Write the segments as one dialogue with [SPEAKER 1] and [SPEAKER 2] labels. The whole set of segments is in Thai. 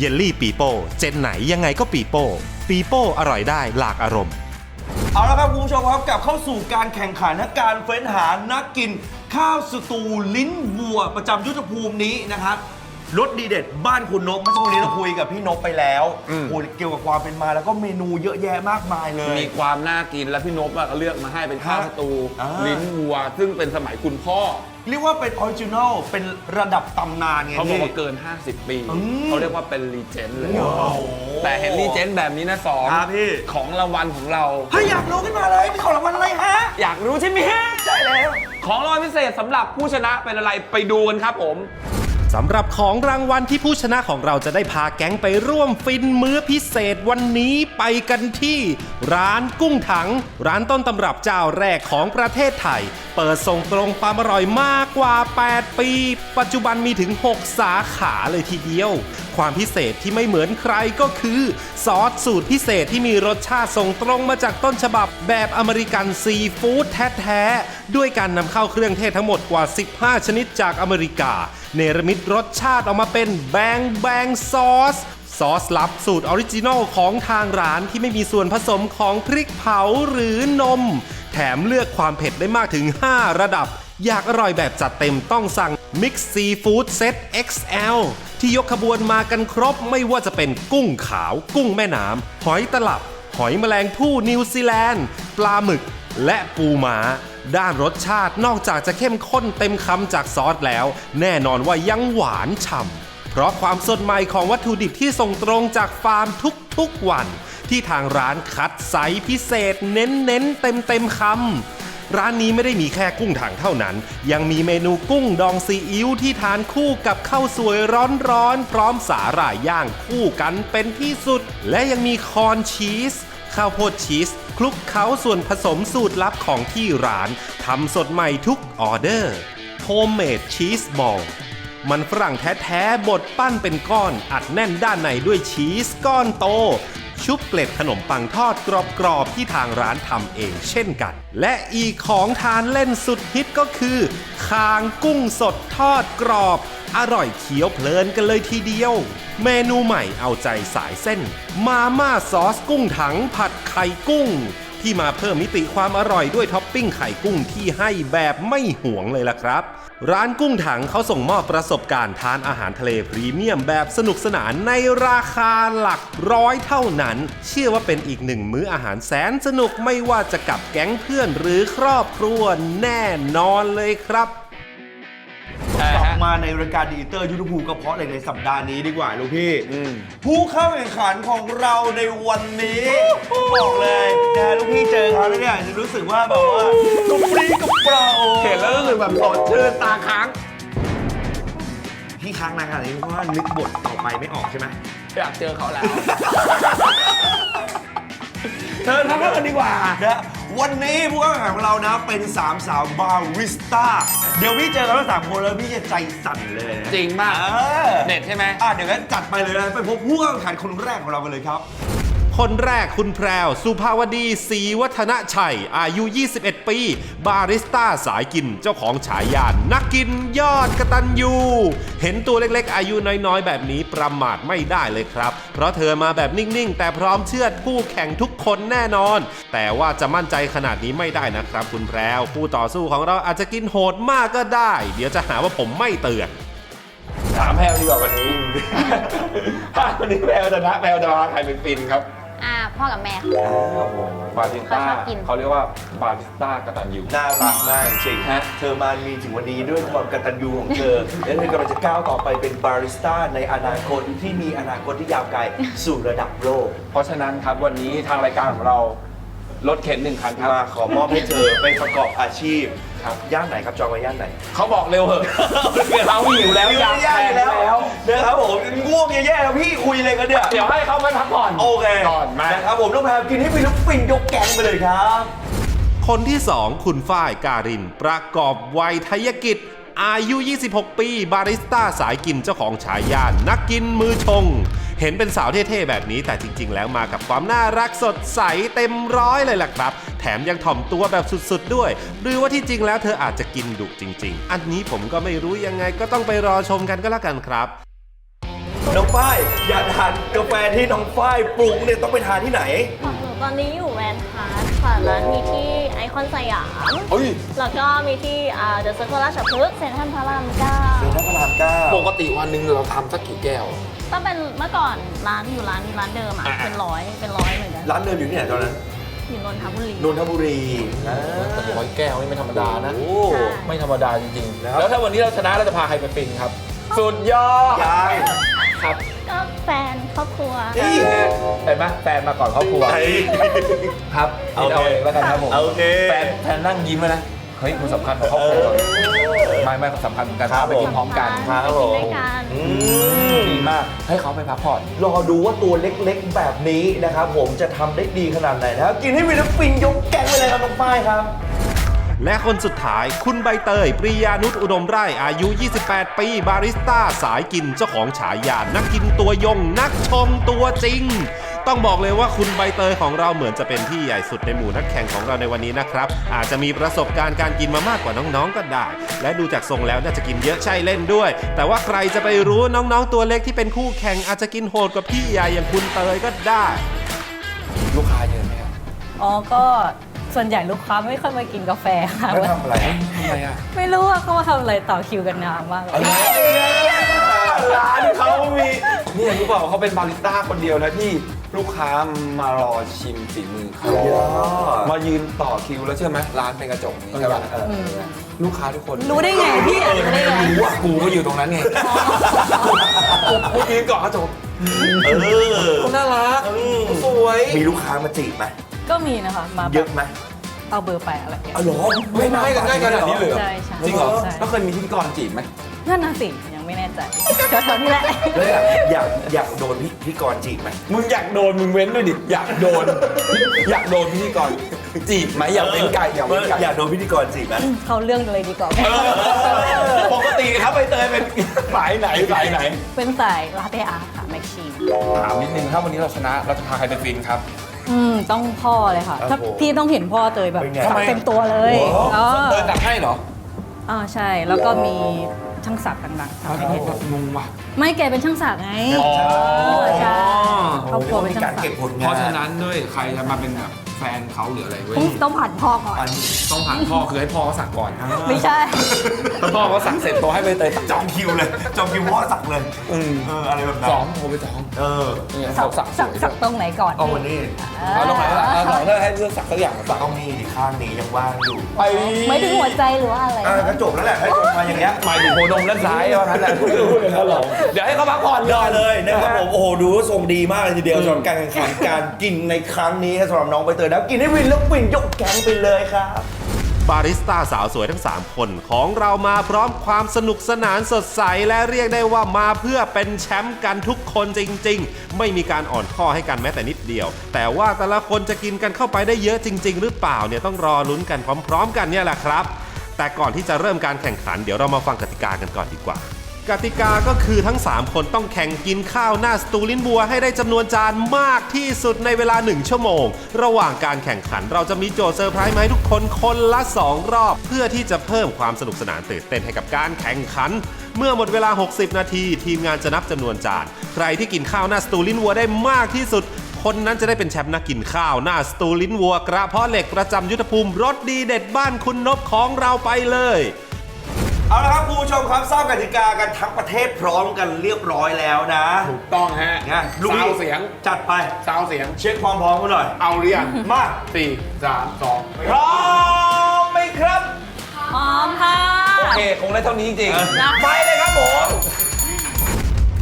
[SPEAKER 1] เยลลี่ปีโป้เจนไหนยังไงก็ปีโป้ปีโป้อร่อยได้หลากอารมณ์
[SPEAKER 2] เอาละครับคุณผู้ชมครับกลับเข้าสู่การแข่งขันและการเฟ้นหานักกิน ข้าวสตูลิ้นวัวประจำยุทธภูมินี้นะครับ รสดีเด็ดบ้านคุณนกเมื่อสักครู่นี้เราคุยกับพี่นกไปแล้ว
[SPEAKER 3] อืม
[SPEAKER 2] โอ้ยเกี่ยวกับความเป็นมาแล้วก็เมนูเยอะแยะมากมายเลย
[SPEAKER 3] มีความน่ากินแล้วพี่นพอะก็เลือกมาให้เป็นข้าว
[SPEAKER 2] ฮะ
[SPEAKER 3] สตู
[SPEAKER 2] อ่า
[SPEAKER 3] ลิ้นวัว ซึ่งเป็นสมัยคุณพ่อ
[SPEAKER 2] เรียกว่าเป็นออริจินอลเป็นระดับตำนานไง
[SPEAKER 3] เขาบอก
[SPEAKER 2] พี่
[SPEAKER 3] ว่าเกิน 50 ปี
[SPEAKER 2] อืม
[SPEAKER 3] เขาเรียกว่าเป็นรีเจนต์เลย
[SPEAKER 2] โอ้โห
[SPEAKER 3] แต่เห็นรีเจนต์แบบนี้นะสอง
[SPEAKER 2] ครับพี่
[SPEAKER 3] ของรางวัลของเรา
[SPEAKER 2] เฮ้ยอยากรู้ขึ้นมาเลยมีของรางวัลอะไรฮะ
[SPEAKER 3] อยากรู้ใช่ไหมฮะ
[SPEAKER 2] ใช่แล้ว
[SPEAKER 3] ของรางวัลพิเศษสำหรับผู้ชนะเป็นอะไรไปดูกันครับผม
[SPEAKER 1] สำหรับของรางวัลที่ผู้ชนะของเราจะได้พาแก๊งไปร่วมฟินมื้อพิเศษวันนี้ไปกันที่ ร้านกุ้งถัง ร้านต้นตำรับเจ้าแรกของประเทศไทย เปิดส่งตรงความอร่อยมากกว่า 8 ปี ปัจจุบันมีถึง 6 สาขาเลยทีเดียว ความพิเศษที่ไม่เหมือนใครก็คือ ซอสสูตรพิเศษที่มีรสชาติส่งตรงมาจากต้นฉบับแบบอเมริกันซีฟู้ดแท้ๆด้วยการนำเข้าเครื่องเทศทั้งหมดกว่า 15 ชนิดจากอเมริกา เนรมิตรสชาติออกมาเป็นแบงแบงซอส ซอสลับสูตรออริจินอลของทางร้านที่ไม่มีส่วนผสมของพริกเผาหรือนม แถมเลือกความเผ็ดได้มากถึง 5 ระดับ อยากอร่อยแบบจัดเต็มต้องสั่ง Mix Seafood Set XL ที่ยกขบวนมากันครบไม่ว่าจะเป็นกุ้งขาว กุ้งแม่น้ำหอยตลับ หอยแมลงภู่นิวซีแลนด์ ปลาหมึก และปูม้าด้านรสชาตินอกจากจะเข้มข้นเต็มคำจากซอสแล้ว แน่นอนว่ายังหวานฉ่ำเพราะความสดใหม่ของวัตถุดิบที่ส่งตรงจากฟาร์มทุกๆวัน ที่ทางร้านคัดไซส์พิเศษเน้นๆเต็มๆคำร้านนี้ไม่ได้มีแค่กุ้งถังเท่านั้น ยังมีเมนูกุ้งดองซีอิ๊วที่ทานคู่กับข้าวสวยร้อนๆ พร้อมสาหร่ายย่างคู่กันเป็นที่สุด และยังมีคอนชีส ข้าวโพดชีสคลุกเคล้าส่วนผสมสูตรลับของที่ร้านทำสดใหม่ทุกออเดอร์โฮมเมดชีสบอลมันฝรั่งแท้ๆบดปั้นเป็นก้อนอัดแน่นด้านในด้วยชีสก้อนโต ชุบเกล็ดขนมปังทอดกรอบๆที่ทางร้านทำเองเช่นกัน และอีกของทานเล่นสุดฮิตก็คือ คางกุ้งสดทอดกรอบ อร่อยเคี้ยวเพลินกันเลยทีเดียว เมนูใหม่เอาใจสายเส้น มาม่าซอสกุ้งถังผัดไข่กุ้ง ที่มาเพิ่มมิติความอร่อยด้วยท็อปปิ้งไข่กุ้งที่ให้แบบไม่ห่วงเลยล่ะครับ ร้านกุ้งถังเขาส่งมอบประสบการณ์ทานอาหารทะเลพรีเมียมแบบสนุกสนานในราคาหลักร้อยเท่านั้น เชื่อว่าเป็นอีกหนึ่งมื้ออาหารแสนสนุกไม่ว่าจะกับแก๊งเพื่อนหรือครอบครัวแน่นอนเลยครับ
[SPEAKER 2] กลับ
[SPEAKER 3] ฮะ
[SPEAKER 2] มาในรายการดีเตอร์ยุทธภูมิกระเพาะเหล็กในสัปดาห์นี้ดีกว่าลูกพี่
[SPEAKER 3] อืม
[SPEAKER 2] ผู้เข้าแข่งขันของเราในวันนี้บอกเลยนะลูกพี่เจอเขาแล้วเนี่ยจะรู้สึกว่าแบบว่ากระปรี้กระเปร่า
[SPEAKER 3] เห็นแล้วรู้สึกแบบสดชื่นตาค้าง
[SPEAKER 2] พี่ค้างนานขนาดนี้เพราะว่านึกบทต่อไปไม่ออกใช่ไหม
[SPEAKER 3] อยากเจอเขาแล้วเชิญครับกันดีกว่า
[SPEAKER 2] นะ วันนี้ผู้เข้าแข่งขันของเรานะเป็นสามสาวบาริสต้า เดี๋ยวพี่เจอกันทั้งสามคนแล้วพี่จะใจสั่นเลยนะ
[SPEAKER 3] จริงมาก
[SPEAKER 2] เออ
[SPEAKER 3] เด็ดใช่ไหม
[SPEAKER 2] อะเดี๋ยวงั้นจัดไปเลยนะไปพบผู้เข้าแข่งขันคนแรกของเรากันเลยครับ
[SPEAKER 1] คนแรกคุณแพรว สุภาวดีศรีวัฒนชัย อายุ 21 ปี บาริสต้าสายกินเจ้าของฉายานักกินยอดกระตันยูเห็นตัวเล็กๆ อายุน้อยๆ แบบนี้ประมาทไม่ได้เลยครับ เพราะเธอมาแบบนิ่งๆ แต่พร้อมเชื่อดผู้แข่งทุกคนแน่นอน แต่ว่าจะมั่นใจขนาดนี้ไม่ได้นะครับ คุณแพรวผู้ต่อสู้ของเราอาจจะกินโหดมากก็ได้ เดี๋ยวจะหาว่าผมไม่เตือน
[SPEAKER 3] ถามแพลวดีกว่าวันนี้ ถ้าวันนี้แพลวชนะแพลวจะพาใครเป็นฟินครับ
[SPEAKER 4] อ่าพ่อกับแม่ค่ะ
[SPEAKER 3] บาริสต้า
[SPEAKER 4] เขาชอบกิน
[SPEAKER 3] เขาเรียกว่าบาริสต้ากตันยู
[SPEAKER 2] น่ารักมากจริง
[SPEAKER 3] ฮะ
[SPEAKER 2] เธอมามีถึงวันนี้ด้วยความกตัญญูของเธอ และเธอกำลังจะก้าวต่อไปเป็นบาริสต้าในอนาคตที่มีอนาคตที่ยาวไกลสู่ระดับโลก
[SPEAKER 3] เพราะฉะนั้นครับวันนี้ทางรายการของเรารถเข็นหนึ่งคันครับ
[SPEAKER 2] มาขอมอบให้เธอไปประกอบอาชีพ
[SPEAKER 3] ครับ
[SPEAKER 2] ย่านไหนครับจองไว้ย่านไหน
[SPEAKER 3] เขาบอกเร็วเหอะเขาหิวแล้วอยาก
[SPEAKER 2] ย่าน
[SPEAKER 3] แข่ง
[SPEAKER 2] แล้ว
[SPEAKER 3] แล้ว
[SPEAKER 2] นะครับผมง่วงแย่ๆแล้วพี่คุยเลยกันเนี่ย
[SPEAKER 3] เดี๋ยวให้เขาไปพักผ่อน
[SPEAKER 2] โอเค
[SPEAKER 3] ก่อนมา
[SPEAKER 2] นะครับผมต้องพากินให้ฟินแล้วฟินยกแกงไปเลยครับ
[SPEAKER 1] คนที่ 2 คุณฝ้ายการิน ประกอบวัยทยกิจ อายุ 26 ปี บาริสต้าสายกินเจ้าของฉายานักกินมือชง เห็นเป็นสาวเท่ๆแบบนี้แต่จริง ๆ แล้วมากับความน่ารักสดใสเต็มร้อยเลยล่ะครับ แถมยังถ่อมตัวแบบสุดๆด้วย หรือว่าที่จริงแล้วเธออาจจะกินดุจริง ๆ อันนี้ผมก็ไม่รู้ยังไงก็ต้องไปรอชมกันก็แล้วกันครับ
[SPEAKER 3] ค
[SPEAKER 2] น้องฝ้ายอยากทานกาแฟที่น้องฝ้ายปรุงเนี่ยต้องไปทานที่ไหน
[SPEAKER 4] ของหนูตอนนี้อยู่แวนพาร์คค่ะร้านมีที่ไอคอนสยาม
[SPEAKER 3] เฮ้ย
[SPEAKER 4] แล้วก็มีที่เดอะเซอร์เคิลราชพฤกษ์เซ็นทรัลพระรามเก้า
[SPEAKER 2] เซ็นทรัลพระรามเก้า
[SPEAKER 3] ปกติวันหนึ่งเราทำสักกี่แก้ว
[SPEAKER 4] ต้องเป็นเมื่อก่อนร้านอยู่ร้านร้านเดิมอะ
[SPEAKER 3] อ่า
[SPEAKER 4] เป็นร้อยเป็นร้อยเหมือนกัน
[SPEAKER 2] ร้านเดิมอยู่ที่ไหนตอนนั้น
[SPEAKER 4] อยู่นนทบุรี
[SPEAKER 2] นนทบุรีอ่า
[SPEAKER 3] แต่ร้อยแก้วนี่ไม่ธรรมดานะ
[SPEAKER 2] โอ้
[SPEAKER 4] ใช่
[SPEAKER 3] ไม่ธรรมดาจริงๆ
[SPEAKER 2] นะครับ
[SPEAKER 3] แล้วถ้าวันนี้เราชนะเราจะพาใครไปฟินครับ สุดยอด
[SPEAKER 2] ยาย
[SPEAKER 3] ครับ
[SPEAKER 4] ก็แฟนครอบครัว
[SPEAKER 2] เฮ้ย
[SPEAKER 3] เห็นไหมแฟนมาก่อนครอบครัว
[SPEAKER 2] ไอ้
[SPEAKER 3] ครับ
[SPEAKER 2] โอเค
[SPEAKER 3] เอาเองแล้วกันครับผม
[SPEAKER 2] โอเค
[SPEAKER 3] แฟนแฟนนั่งยิ้มเลยนะ เฮ้ยคุณสำคัญของครอบครัวไม่ไม่สำคัญเหมือนกัน
[SPEAKER 2] ครับ
[SPEAKER 3] พาไปกินพร้อมกัน
[SPEAKER 2] ครับ
[SPEAKER 4] ไป
[SPEAKER 2] ผ
[SPEAKER 4] กิน
[SPEAKER 2] ม
[SPEAKER 4] ด้วยกัน
[SPEAKER 2] อืม
[SPEAKER 3] ดีมากให้เขาไปพักผ่อน
[SPEAKER 2] รอดูว่าตัวเล็กๆแบบนี้นะครับผมจะทำได้ดีขนาดไหนนะครับกินให้มีน้ำปิงยกแกงไปเลยครับน้องฝ้ายครับ
[SPEAKER 1] และคนสุดท้ายคุณใบเตย ปริยานุชอุดมไร่อายุ 28 ปี บาริสต้าสายกินเจ้าของฉายานักกินตัวยง นักชมตัวจริง ต้องบอกเลยว่าคุณใบเตยของเราเหมือนจะเป็นที่ใหญ่สุดในหมู่นักแข่งของเราในวันนี้นะครับ อาจจะมีประสบการณ์การกินมามากกว่าน้องๆก็ได้ และดูจากทรงแล้วน่าจะกินเยอะใช่เล่นด้วย แต่ว่าใครจะไปรู้น้องๆตัวเล็กที่เป็นคู่แข่งอาจจะกินโหดกว่าพี่ใหญ่อย่างคุณเตยก็ได้
[SPEAKER 3] ลูกค้าเยอะไหมครับ
[SPEAKER 5] อ๋อ ก็ส่วนใหญ่ลูกค้าไม่ค่อยมากินกาแฟค่ะ
[SPEAKER 2] แล้วทำอะไร
[SPEAKER 3] ทำไมอะ
[SPEAKER 5] ไม่รู้ว่าเขามาทำอะไรต่อคิวกันนานมากเลย
[SPEAKER 3] ร้านเขามีเนี่ยรู้เปล่าเขาเป็นบาริสต้าคนเดียวนะที่ลูกค้ามารอชิมฝีมือเขา
[SPEAKER 2] ยอด
[SPEAKER 3] มายืนต่อคิวแล้วเชื่อไหมร้านเป็นกระจกนี้ใช่ป่ะ
[SPEAKER 2] เออ
[SPEAKER 3] ลูกค้าทุกคน
[SPEAKER 5] รู้ได้ไงพี่อะรู้ได้ไง
[SPEAKER 3] รู้ว่ากูก็อยู่ตรงนั้นไงกูยืนเกาะกระจก
[SPEAKER 2] เออ
[SPEAKER 3] น่ารัก
[SPEAKER 2] อืม
[SPEAKER 3] สวย
[SPEAKER 2] มีลูกค้ามาจีบไหม
[SPEAKER 5] ก็มีนะคะมาแบ
[SPEAKER 2] เย
[SPEAKER 5] บ
[SPEAKER 2] อะไหม
[SPEAKER 5] เอาเบอร์ไปอะไรอย่างเงี้ย
[SPEAKER 2] อ๋อเหรอ
[SPEAKER 3] ไม่ง่ายกันง่ายขนาดนี้เลยเหรอ
[SPEAKER 5] ใช่ใช่
[SPEAKER 3] จริงเหรอ
[SPEAKER 5] ใช่
[SPEAKER 3] แล้วเคยมีพิธีกรจีบไหม
[SPEAKER 5] นั่นน่ะสิยังไม่แน่ ใจแถวๆนี้แหละ
[SPEAKER 2] แล้วอยากอยากอยากโดนพี่พี่กรณ์จีบไหม
[SPEAKER 3] มึงอยากโดนมึงเว้นด้วยดิ อยากโดน อยากโดนพิธีกรจีบไหมอยากเว้นไก่อยากเว้นไก่
[SPEAKER 2] อยากโดนพิธีกรจีบไหม
[SPEAKER 5] เขาเรื่องเลยดีกว่า
[SPEAKER 3] ปกติครับใบเตยเป็นสายไหนสายไหน
[SPEAKER 5] เป็นสายลาเต้อาร์ตค่ะแมชชีน
[SPEAKER 3] ถามนิดนึงถ้าวันนี้เราชนะเราจะพาใครไปฟินครับ
[SPEAKER 5] อืมต้องพ่อเลยค่ะ ถ้าพี่ต้องเห็นพ่อเตยแบบ
[SPEAKER 2] เป็นไง
[SPEAKER 5] สักเต็มตัวเลย
[SPEAKER 3] โอ้โห
[SPEAKER 5] อ๋อ
[SPEAKER 3] เตยตักให้เหรอ
[SPEAKER 5] อ่าใช่ แล้วก็มีช่างศักดิ์ต่างๆทำให้เห็น
[SPEAKER 3] งงว่ะ
[SPEAKER 5] ไม่แกเป็นช่างศักดิ์ไง
[SPEAKER 3] อ๋อ
[SPEAKER 5] ใช่ครอบครัวเป็น
[SPEAKER 2] มี
[SPEAKER 5] ช่าง
[SPEAKER 2] การ
[SPEAKER 5] ศัก
[SPEAKER 2] เก็บ
[SPEAKER 5] ดิ์
[SPEAKER 2] ผล
[SPEAKER 3] เพ
[SPEAKER 2] งาน
[SPEAKER 3] ราะฉะนั้นด้วยใครจะมาเป็นแบบ แฟนเขาหรืออะไรเว้ย
[SPEAKER 5] ต้องต้องผ่านพ่อก่อน
[SPEAKER 2] อันนี้
[SPEAKER 3] ต้องผ่านพ่อคือให้พ่อเขาสั่งก่อน
[SPEAKER 5] ไม่ใช่
[SPEAKER 3] ถ้าพ่อเขาสั่งเสร็จตัวให้ใบเตยตัก
[SPEAKER 2] จองคิวเลยจองคิวพ่อสักเลย
[SPEAKER 3] อืม
[SPEAKER 2] เอออะไรแบบนั้น
[SPEAKER 3] สองโทรไปสอง
[SPEAKER 2] เออ
[SPEAKER 3] เนี่ย
[SPEAKER 5] สั
[SPEAKER 3] เขา
[SPEAKER 5] ก
[SPEAKER 3] สั่งส
[SPEAKER 5] สัก
[SPEAKER 3] วย
[SPEAKER 5] สักตรงไหนก่อน
[SPEAKER 2] เอาวันนี้
[SPEAKER 3] เอาลงไหนล่ะเอาสองถ้าให้เลือกสักสักอย่างสัก
[SPEAKER 2] ต้องนี่ดิข้างนี้ยังว่างอยู่
[SPEAKER 3] ไป
[SPEAKER 5] ไม่ถึงหัวใจหรือว่าอะไร
[SPEAKER 2] อะก็จบแล้วแหละให้จบมาอย่างเงี้ย
[SPEAKER 3] หมายถึงโคนมด้านซ้ายเท่านั้นแหละพูดเลยนะหรอเดี๋ยวให้เขาพักผ่อน
[SPEAKER 2] ได้เลยนะครับผมโอ้โหดูว่าทรงดีมากเลยทีเดียวสำหรับการแข่งขันการกินในครั้งนี้สำหรับน้องใบเตยนะกินให้วินแล้ววินยกแกงไปเลยครับ
[SPEAKER 1] บาริสต้าสาวสวยทั้ง 3 คนของเรามาพร้อมความสนุกสนานสดใส และเรียกได้ว่ามาเพื่อเป็นแชมป์กันทุกคนจริง ๆ ไม่มีการอ่อนข้อให้กันแม้แต่นิดเดียว แต่ว่าแต่ละคนจะกินกันเข้าไปได้เยอะจริง ๆ หรือเปล่าเนี่ยต้องรอลุ้นกันพร้อม ๆ กันเนี่ยแหละครับ แต่ก่อนที่จะเริ่มการแข่งขันเดี๋ยวเรามาฟังกติกากันก่อนดีกว่า กติกาก็คือทั้ง 3 คนต้องแข่งกินข้าวหน้าสตูลิ้นบัวให้ได้จำนวนจานมากที่สุดในเวลา 1 ชั่วโมง ระหว่างการแข่งขันเราจะมีโจทย์เซอร์ไพรส์มาให้ทุกคนคนละ 2 รอบ เพื่อที่จะเพิ่มความสนุกสนานตื่นเต้นให้กับการแข่งขัน เมื่อหมดเวลา 60 นาที ทีมงานจะนับจำนวนจาน ใครที่กินข้าวหน้าสตูลิ้นวัวได้มากที่สุด คนนั้นจะได้เป็นแชมป์นักกินข้าวหน้าสตูลิ้นวัว กระเพาะเหล็กประจำยุทธภูมิรสดีเด็ดบ้านคุณนบของเราไปเลย
[SPEAKER 2] เอาละครับคุณผู้ชมครับทราบกติกากันทั้งประเทศพร้อมกันเรียบร้อยแล้วนะ
[SPEAKER 3] ถูกต้องฮะ
[SPEAKER 2] นะลูก
[SPEAKER 3] ซา
[SPEAKER 2] พี่
[SPEAKER 3] วเสียง
[SPEAKER 2] จัดไป
[SPEAKER 3] ซาวเสียง
[SPEAKER 2] เช็คความพร้อมกันหน่อย
[SPEAKER 3] เอาหรือยัง
[SPEAKER 2] มา
[SPEAKER 3] สี่สามสอง
[SPEAKER 2] พร้อมไหมครับ
[SPEAKER 5] พร้อมค่ะ
[SPEAKER 3] โอเคคงได้เท่านี้จริง
[SPEAKER 5] นะ
[SPEAKER 3] ๆไปเลยครับผม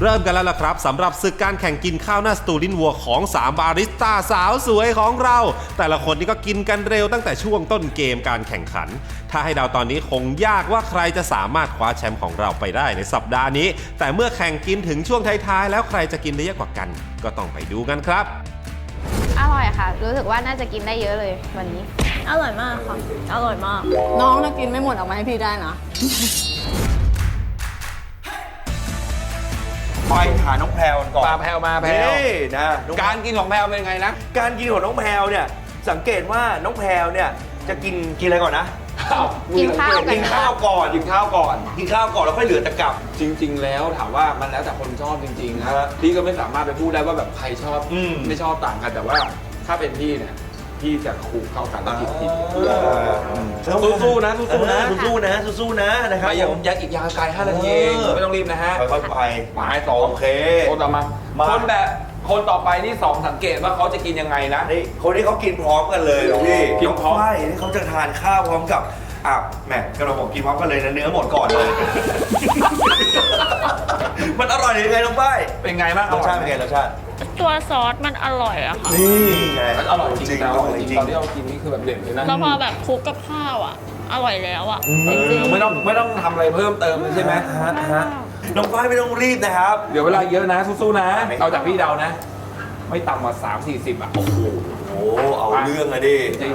[SPEAKER 1] เริ่มกันแล้วล่ะครับสำหรับศึกการแข่งกินข้าวหน้าสตูลิ้นวัวของ 3 บาริสต้าสาวสวยของเรา แต่ละคนนี่ก็กินกันเร็วตั้งแต่ช่วงต้นเกมการแข่งขัน ถ้าให้เดาตอนนี้คงยากว่าใครจะสามารถคว้าแชมป์ของเราไปได้ในสัปดาห์นี้ แต่เมื่อแข่งกินถึงช่วงท้ายๆแล้วใครจะกินได้เยอะกว่ากัน ก็ต้องไปดูกันครับ
[SPEAKER 6] อร่อยค่ะ รู้สึกว่าน่าจะกินได้เยอะเลยวันนี้
[SPEAKER 4] อร่อยมากค่ะ อร่อยมาก
[SPEAKER 5] น้องน่ากินไม่หมดเอามาให้พี่ได้นะ
[SPEAKER 2] ไปหาน้องแพรวกันก่อน
[SPEAKER 3] มาแพลวมาแพลว
[SPEAKER 2] นี่นะน้อง
[SPEAKER 3] การกินของแพลวเป็นไงนะ
[SPEAKER 2] การกินของน้องแพรวเนี่ยสังเกตว่าน้องแพรวเนี่ยจะกินกินอะไรก่อนนะ
[SPEAKER 3] อ้าว
[SPEAKER 6] กินข้าวกัน
[SPEAKER 2] กินข้าวก่อน
[SPEAKER 3] กินข้าวก่อน
[SPEAKER 2] กินข้าวก่อนแล้วค่อยเหลือแต่กลับ
[SPEAKER 3] จริง ๆ แล้วถามว่ามันแล้วแต่คนชอบจริงๆนะ
[SPEAKER 2] ฮะ
[SPEAKER 3] พี่ก็ไม่สามารถไปพูดได้ว่าแบบใครชอบ
[SPEAKER 2] อืม
[SPEAKER 3] ไม่ชอบต่างกันแต่ว่า ถ้าเป็นพี่เนี่ยพี่จะคูเข้ากันแล้วกิน กินสู้ๆนะสู้ๆนะ
[SPEAKER 2] สู้ๆนะสู้ๆนะนะครับ
[SPEAKER 3] ไม่ยัง
[SPEAKER 2] ผม
[SPEAKER 3] ยังอีกยาวไกล5นาทีเอง
[SPEAKER 2] เออ
[SPEAKER 3] ไม่ต้องรีบนะฮะ
[SPEAKER 2] ค่อยๆไป
[SPEAKER 3] หมายสอง
[SPEAKER 2] โอเค
[SPEAKER 3] คนต่อมา
[SPEAKER 2] มา
[SPEAKER 3] คนแบบคนต่อไปนี่สองสังเกตว่าเขาจะกินยังไงนะ
[SPEAKER 2] นี่คนที่เขากินพร้อมกันเลยลูกพี่
[SPEAKER 3] กินพร้อม
[SPEAKER 2] ใช่ที่เขาจะทานข้าวพร้อมกับ อะแหมกระบอกกินพร้อมกันเลยนะเนื้อหมดก่อนเลย มันอร่อยยังไงน้องป้าย
[SPEAKER 3] เป็นไงบ้าง
[SPEAKER 2] รสชาติเป็นไงรสชาติ
[SPEAKER 4] ตัวซอสมันอร่อยอะค่ะ
[SPEAKER 2] นี่ไง
[SPEAKER 3] มันอร่อยจริงนะ
[SPEAKER 2] อร่อย
[SPEAKER 3] จ
[SPEAKER 2] จ
[SPEAKER 3] ริ
[SPEAKER 2] ริ
[SPEAKER 3] ง
[SPEAKER 2] ง
[SPEAKER 3] ตอนที่เรากินนี่คือแบบเด่นเลยนะ
[SPEAKER 4] แล้วพอแบบคลุกกับข้าวอะอร่อยแล้วอะ
[SPEAKER 3] เออไม่ต้องไม่ต้องทำอะไรเพิ่มเติมเลยใช่ไหม
[SPEAKER 2] ฮะฮะน้องป้ายไม่ต้องรีบนะครับ
[SPEAKER 3] เดี๋ยวเวลาเยอะนะสู้ๆนะ
[SPEAKER 2] ไม่
[SPEAKER 3] เอาจากพี่เดานะ ไม่ต่ำกว่า3 4 0อะโอ้โห
[SPEAKER 2] โอ้เอาเรื่องอะดิ
[SPEAKER 3] จริง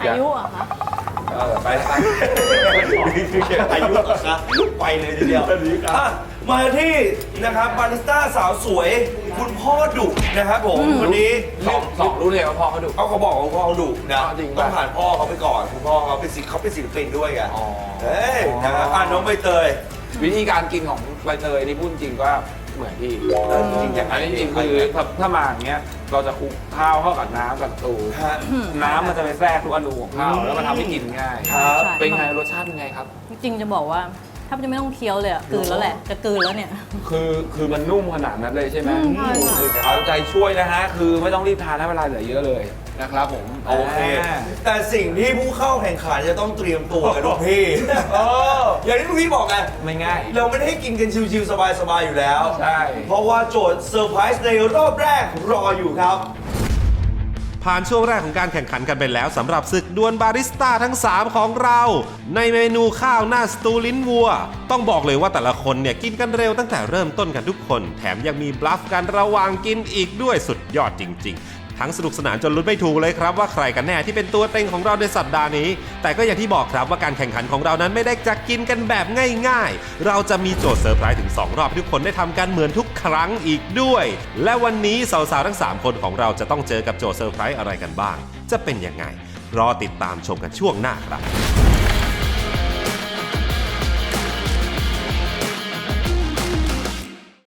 [SPEAKER 4] อายุอะคะ
[SPEAKER 3] เออไปไป
[SPEAKER 2] อายุเหรอคะไปเลยทีเดียวอะมาที่นะครับบาริสต้าสาวสวย คุณพ่อดุนะครับผมวันนี้
[SPEAKER 3] สองสองรู้เลยว่าพ่อเขาดุ
[SPEAKER 2] เขาเขาบอกว่าพ่อเขาดุนะ
[SPEAKER 3] จริง
[SPEAKER 2] ต้องผ่านพ่อเขาไปก่อนคุณพ่อเขาเป็นศิลป์เขาเป็นศิลปินด้วยไง
[SPEAKER 3] อ๋อ
[SPEAKER 2] เฮ้ยนะครับอะน้องใบเตย
[SPEAKER 3] วิธีการกินของใบเตยนี่พูดจริงก็ เหมือนพี่
[SPEAKER 2] เออจริงๆอย่างนั้
[SPEAKER 3] อัน
[SPEAKER 2] น
[SPEAKER 3] นี้จริงๆคือถ้าถ้ามาอย่างเงี้ยเราจะคลุกข้าวเข้ากับน้ำกับตู
[SPEAKER 2] ฮะ
[SPEAKER 3] น้ำมันจะไปแทรกทุกอนูของข้าวแล้วมันทำให้กินง่าย
[SPEAKER 2] ครับ
[SPEAKER 5] ใช่
[SPEAKER 3] เป็นไงรสชาติเป็นไงครับ
[SPEAKER 5] จริงๆจะบอกว่าถ้าจะไม่ต้องเคี้ยวเลยอะกลืนแล้วแหละ จะกลืนแล้วเนี่ย
[SPEAKER 3] คือคือมันนุ่มขนาดนั้นเลยใช่ไหม
[SPEAKER 5] อืมใช่ค่ะ
[SPEAKER 3] คือเอาใจช่วยนะฮะ คือไม่ต้องรีบทานนะเวลาเหลือเยอะเลย นะครับผม
[SPEAKER 2] โอเคาแต่สิ่งที่ผู้เข้าแข่งขันจะต้องเตรียมตัวกันลูกพี่เอออย่างที่ลูกพี่บอกไง
[SPEAKER 3] ไม่ง่าย
[SPEAKER 2] เราไม่ได้ให้กินกันชิวๆสบายๆอยู่แล้ว
[SPEAKER 3] ใช่
[SPEAKER 2] เพราะว่าโจทย์เซอร์ไพรส์ในรอบแรกรออยู่ครับ
[SPEAKER 1] ผ่านช่วงแรกของการแข่งขันกันไปแล้วสำหรับศึกดวลบาริสต้าทั้ง 3 ของเรา ในเมนูข้าวหน้าสตูลิ้นวัว ต้องบอกเลยว่าแต่ละคนเนี่ยกินกันเร็วตั้งแต่เริ่มต้นกันทุกคน แถมยังมีบลัฟกันระหว่างกินอีกด้วยสุดยอดจริง ๆ ทั้งสนุกสนานจนลุ้นไม่ถูกเลยครับว่าใครกันแน่ที่เป็นตัวเต็งของเราในสัปดาห์นี้ แต่ก็อย่างที่บอกครับว่าการแข่งขันของเรานั้นไม่ได้จะกินกันแบบง่าย ๆ เราจะมีโจทย์เซอร์ไพรส์ถึง 2 รอบทุกคนได้ทำกันเหมือนทุกครั้งอีกด้วย และวันนี้สาวๆทั้ง 3 คนของเราจะต้องเจอกับโจทย์เซอร์ไพรส์อะไรกันบ้าง จะเป็นยังไงรอติดตามชมกันช่วงหน้าครับ